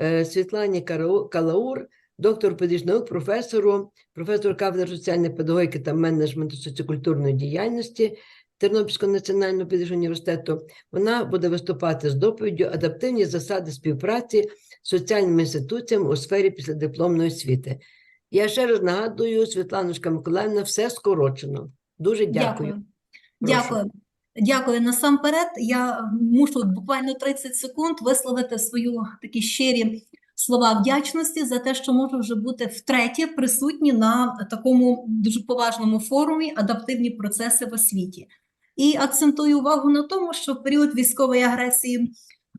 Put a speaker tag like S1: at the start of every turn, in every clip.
S1: е, Світлані Калаур, доктор педагогічних наук, професору, професор кафедри соціальної педагогіки та менеджменту соціокультурної діяльності Тернопільського національного педагогічного університету. Вона буде виступати з доповіддю адаптивні засади співпраці з соціальними інституціями у сфері післядипломної освіти. Я ще раз нагадую, Світланочка Миколаївна, все скорочено. Дуже дякую.
S2: Дякую. Дякую. Дякую. Насамперед, я мушу буквально 30 секунд висловити свою такі щирі слова вдячності за те, що можу вже бути втретє присутні на такому дуже поважному форумі адаптивні процеси в освіті. І акцентую увагу на тому, що в період військової агресії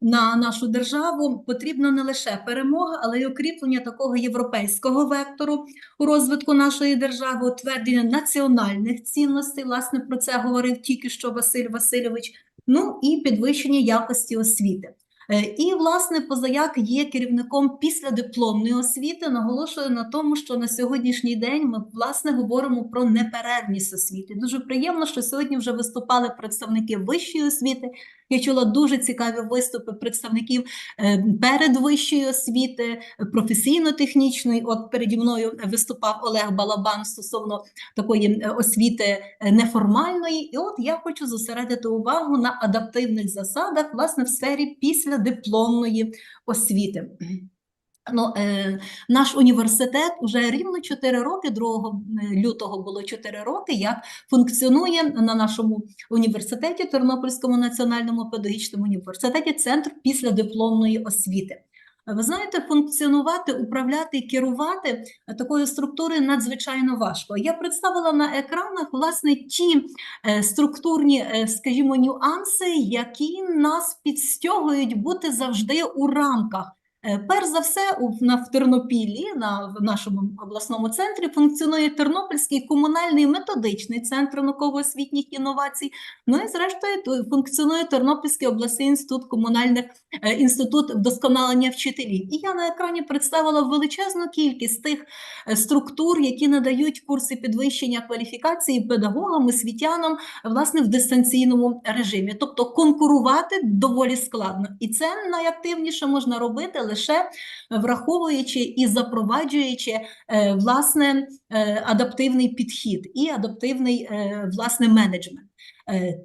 S2: на нашу державу потрібна не лише перемога, але й укріплення такого європейського вектору у розвитку нашої держави, утвердження національних цінностей. Власне, про це говорив тільки що Василь Васильович. Ну і підвищення якості освіти. Е, І, власне, позаяк є керівником післядипломної освіти. Наголошую на тому, що на сьогоднішній день ми власне говоримо про неперервність освіти. Дуже приємно, що сьогодні вже виступали представники вищої освіти. Я чула дуже цікаві виступи представників е, передвищої освіти, професійно-технічної. От переді мною виступав Олег Балабан стосовно такої е, освіти е, неформальної. І от я хочу зосередити увагу на адаптивних засадах, власне, в сфері післядипломної освіти. Ну, е, наш університет вже рівно 4 роки, 2 лютого було 4 роки, як функціонує на нашому університеті, Тернопільському національному педагогічному університеті, Центр післядипломної освіти. Ви знаєте, функціонувати, управляти і керувати такою структурою надзвичайно важко. Я представила на екранах власне ті е, структурні, е, скажімо, нюанси, які нас підстягують бути завжди у рамках. Е, Перш за все, в Тернопіллі, на нашому обласному центрі, функціонує Тернопільський комунальний методичний центр науково-освітніх інновацій. Ну і зрештою функціонує Тернопільський обласний інститут комунальних е, інститут вдосконалення вчителів. І я на екрані представила величезну кількість тих е, структур, які надають курси підвищення кваліфікації педагогам, освітянам, власне, в дистанційному режимі. Тобто конкурувати доволі складно. І це найактивніше можна робити лише враховуючи і запроваджуючи е, власне е, адаптивний підхід і адаптивний е, власне менеджмент.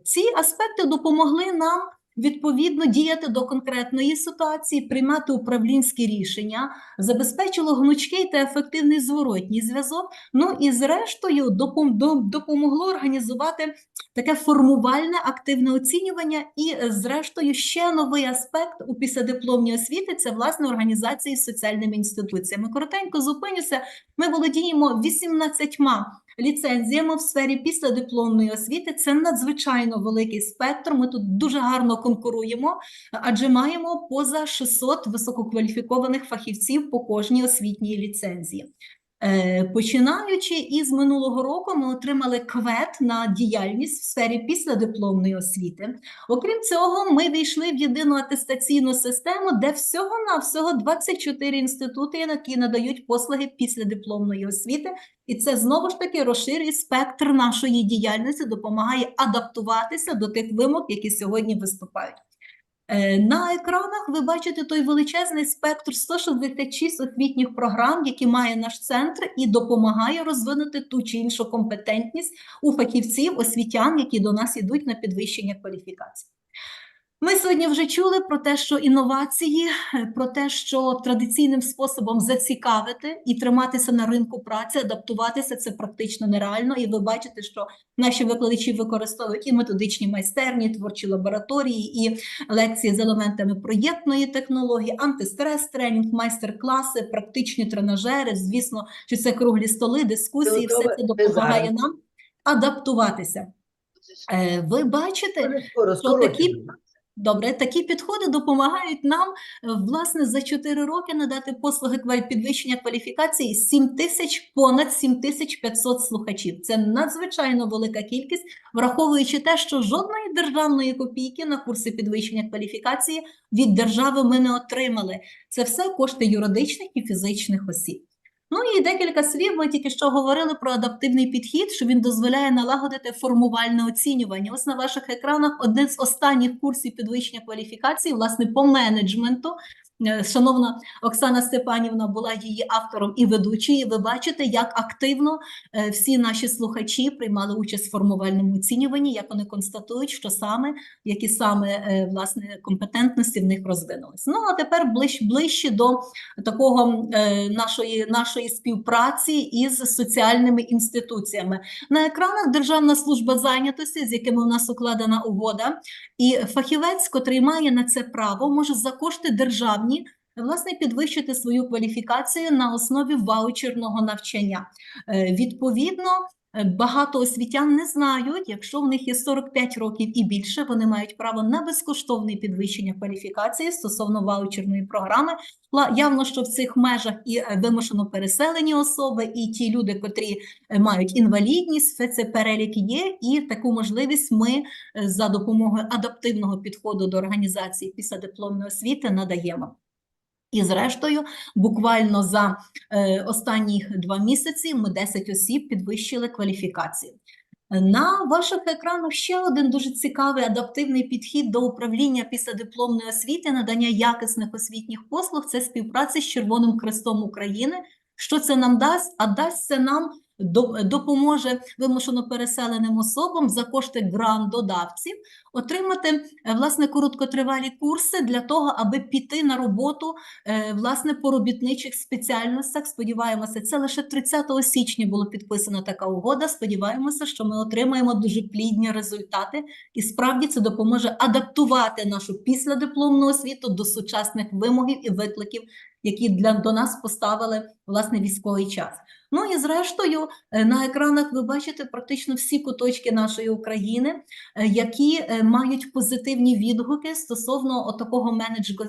S2: Ці аспекти допомогли нам відповідно діяти до конкретної ситуації, приймати управлінські рішення, забезпечило гнучкий та ефективний зворотній зв'язок. Ну і зрештою допом- допомогло організувати таке формувальне активне оцінювання. І, зрештою, ще новий аспект у післядипломній освіти це власне організації з соціальними інституціями. Коротенько зупинюся. Ми володіємо 18 ліцензіями в сфері післядипломної освіти. Це надзвичайно великий спектр. Ми тут дуже гарно конкуруємо, адже маємо поза 600 висококваліфікованих фахівців по кожній освітній ліцензії. Е, Починаючи із минулого року, ми отримали квет на діяльність в сфері післядипломної освіти. Окрім цього, ми війшли в єдину атестаційну систему, де всього-навсього 24 інститути, які надають послуги післядипломної освіти. І це знову ж таки розширює спектр нашої діяльності, допомагає адаптуватися до тих вимог, які сьогодні виступають. Е, На екранах ви бачите той величезний спектр 166 освітніх програм, які має наш центр, і допомагає розвинути ту чи іншу компетентність у фахівців, освітян, які до нас йдуть на підвищення кваліфікації. Ми сьогодні вже чули про те, що інновації, про те, що традиційним способом зацікавити і триматися на ринку праці, адаптуватися це практично нереально. І ви бачите, що наші викладачі використовують і методичні майстерні, творчі лабораторії, і лекції з елементами проєктної технології, антистрес тренінг, майстер-класи, практичні тренажери. Звісно, що це круглі столи, дискусії, все це допомагає нам адаптуватися. Е, Ви бачите, що такі. Добре, такі підходи допомагають нам е, власне за 4 роки надати послуги підвищення кваліфікації 7 тисяч понад 7500 слухачів. Це надзвичайно велика кількість, враховуючи те, що жодної державної копійки на курси підвищення кваліфікації від держави ми не отримали. Це все кошти юридичних і фізичних осіб. Ну і декілька слів. Ми тільки що говорили про адаптивний підхід, що він дозволяє налагодити формувальне оцінювання. Ось на ваших екранах один з останніх курсів підвищення кваліфікації, власне, по менеджменту. Е, шановна Оксана Степанівна була її автором і ведучою. Ви бачите, як активно е, всі наші слухачі приймали участь в формувальному оцінюванні, як вони констатують, що саме, які саме е, власне компетентності в них розвинулись. Ну а тепер ближ, ближче до такого нашої, нашої співпраці із соціальними інституціями. На екранах Державна служба зайнятості, з якими у нас укладена угода, і фахівець, котрий має на це право, може за кошти державні власне підвищити свою кваліфікацію на основі ваучерного навчання. Е, Відповідно, багато освітян не знають, якщо в них є 45 років і більше, вони мають право на безкоштовне підвищення кваліфікації стосовно ваучерної програми. Явно, що в цих межах і е, вимушено переселені особи, і ті люди, котрі е, мають інвалідність, все це перелік є, і таку можливість ми е, за допомогою адаптивного підходу до організації післядипломної освіти надаємо. І зрештою, буквально за е, останні два місяці ми 10 осіб підвищили кваліфікацію. На ваших екранах ще один дуже цікавий адаптивний підхід до управління післядипломної освіти, надання якісних освітніх послуг це співпраця з Червоним Хрестом України. Що це нам дасть? А дасть це нам допоможе вимушено переселеним особам за кошти грантодавців отримати е, власне короткотривалі курси для того, аби піти на роботу е, власне по робітничих спеціальностях. Сподіваємося, це лише 30 січня було підписана така угода. Сподіваємося, що ми отримаємо дуже плідні результати, і справді це допоможе адаптувати нашу післядипломну освіту до сучасних вимогів і викликів, які для до нас поставили власне військовий час. Ну і зрештою, на екранах ви бачите практично всі куточки нашої України, е, які е, мають позитивні відгуки стосовно такого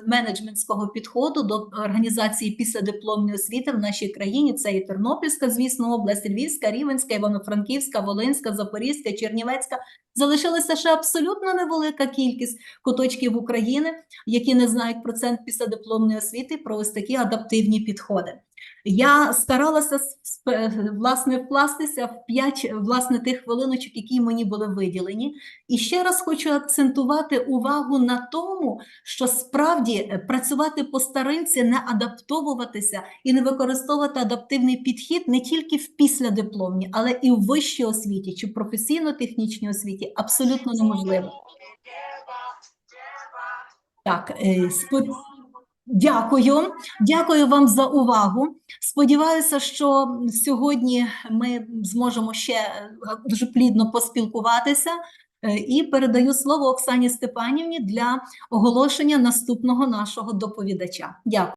S2: менеджментського підходу до організації післядипломної освіти в нашій країні. Це і Тернопільська, звісно, область, Львівська, Рівенська, Івано-Франківська, Волинська, Запорізька, Чернівецька. Залишилася ще абсолютно невелика кількість куточків України, які не знають про центр післядипломної освіти, про ось такі адаптивні підходи. Я старалася власне вкластися в п'ять власне тих хвилиночок, які мені були виділені. І ще раз хочу акцентувати увагу на тому, що справді е, працювати по старинці, не адаптовуватися і не використовувати адаптивний підхід не тільки в післядипломній, але і в вищій освіті чи професійно-технічній освіті абсолютно неможливо. Так, е, спо- дякую. Дякую вам за увагу. Сподіваюся, що сьогодні ми зможемо ще е, дуже плідно поспілкуватися. Е, І передаю слово Оксані Степанівні для оголошення наступного нашого доповідача. Дякую.